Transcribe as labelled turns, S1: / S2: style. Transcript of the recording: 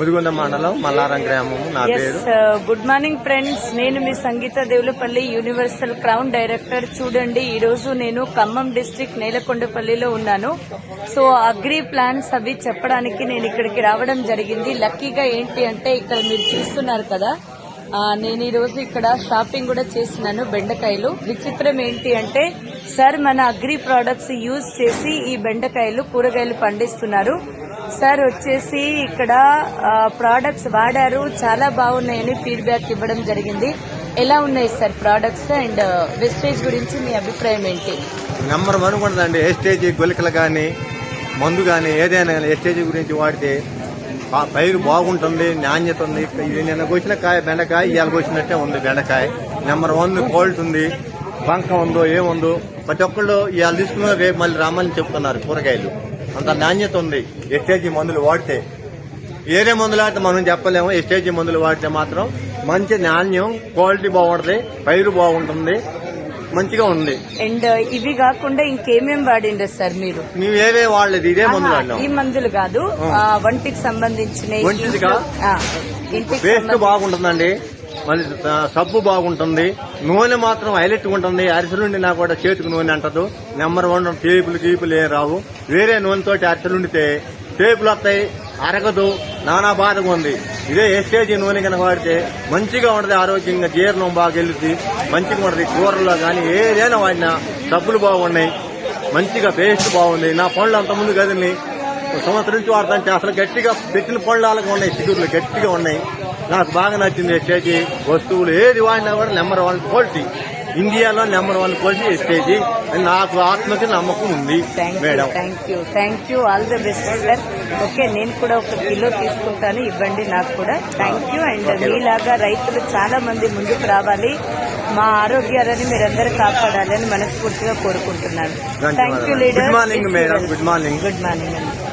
S1: ముదిగొండ మండలం మల్లారం గ్రామం నా పేరు.
S2: గుడ్ మార్నింగ్ ఫ్రెండ్స్ నేను మీ Sangeetha Devulapalli universal crown director చూడండి ఈ రోజు నేను ఖమ్మం డిస్ట్రిక్ట్ నేలకొండపల్లిలో ఉన్నాను. సో అగ్రి ప్లాన్స్ అవి చెప్పడానికి నేను ఇక్కడికి రావడం జరిగింది. లక్కీగా ఏంటి అంటే ఇక్కడ మీరు చూస్తున్నారు కదా. నేను ఈ రోజు ఇక్కడ షాపింగ్ కూడా చేసినాను బెండకాయలు. విచిత్రం ఏంటి అంటే సార్ మన అగ్రి ప్రోడక్ట్స్ యూజ్ చేసి ఈ బెండకాయలు కూరగాయలు పండిస్తున్నారు. సార్ వచ్చేసి ఇక్కడ ప్రోడక్ట్స్ వాడారు. చాలా బాగున్నాయని ఫీడ్బ్యాక్ ఇవ్వడం జరిగింది. ఎలా ఉన్నాయి sir products and uh, wastage గురించి మీ అభిప్రాయం ఏంటి?
S1: నెంబర్ వన్ ఉంటుందండి ఎస్టేజ్ గొలికలు కానీ మందు కానీ ఏదైనా కానీ ఎస్టేజ్ గురించి వాడితే పైరు బాగుంటుంది నాణ్యత ఉంది. ఇది నిన్న కోసిన కాయ బెండకాయ ఇవాళ కోసినట్టే ఉంది బెండకాయ. నెంబర్ వన్ క్వాలిటీ ఉంది బంక ఉందో ఏముందో ప్రతి ఒక్కళ్ళు ఇవాళ తీసుకున్న రేపు మళ్ళీ రామని చెప్తున్నారు కూరగాయలు. అంత నాణ్యత ఉంది. ఎస్టేజీ మందులు వాడితే ఏరే మందులు ఆడితే మనం చెప్పలేము. ఎస్టేజీ మందులు వాడితే మాత్రం మంచి నాణ్యం క్వాలిటీ బాగుంటుంది పైరు బాగుంటుంది మంచిగా ఉంది.
S2: అండ్ ఇవి కాకుండా ఇంకేమేం వాడిండ్రు సార్ మీరు?
S1: మేము ఏవే వాడలేదు ఇదే మందులు వాడినాం.
S2: ఈ మందులు కాదు. వంటికి సంబంధించిన సంబంధించిన-
S1: బాగుంటుందండి. మళ్ళీ సబ్బు బాగుంటుంది. నూనె మాత్రం హైలైట్ ఉంటుంది. అరిసెలుండి నాకు కూడా చేతికి నూనె అంటదు. నెంబర్ వన్ టేపులు గీపులు ఏం రావు. వేరే నూనెతోటి అరిసెలుండితే టేపులు వస్తాయి. అరగదు. నానా బాధగా ఉంది. ఇదే ఎస్టేజీ నూనె కనుక వాడితే మంచిగా ఉంటుంది ఆరోగ్యంగా జీర్ణం బాగా వెళ్తుంది మంచిగా ఉంటుంది కూరలో కానీ ఏదైనా వాడినా డబ్బులు బాగున్నాయి. మంచిగా పేస్ట్ బాగుంది. నా పళ్ళు అంత ముందు కదండి సంవత్సరం నుంచి వాడుతుంటే అసలు గట్టిగా పెట్టిన పళ్ళు అలాగే ఉన్నాయి. చిగురులు గట్టిగా ఉన్నాయి. నాకు బాగా నచ్చింది ఎస్టేజీ వస్తువులు ఏది వాడినా కూడా నెంబర్ వన్ క్వాలిటీ. ఇండియాలో నెంబర్ వన్ క్వాలిటీ ఎస్టేజీ. నాకు ఆత్మకి నమ్మకం ఉంది madam.
S2: Thank you thank you all the best sir okay నేను కూడా ఒక కిలో తీసుకుంటాను. ఇవ్వండి నాకు కూడా. Thank you and. మీలాగా రైతులు చాలా మంది ముందుకు రావాలి. మా ఆరోగ్యాలని మీరందరూ కాపాడాలని మనస్ఫూర్తిగా కోరుకుంటున్నాను. Thank you leader
S1: good morning madam good morning
S2: good morning అండి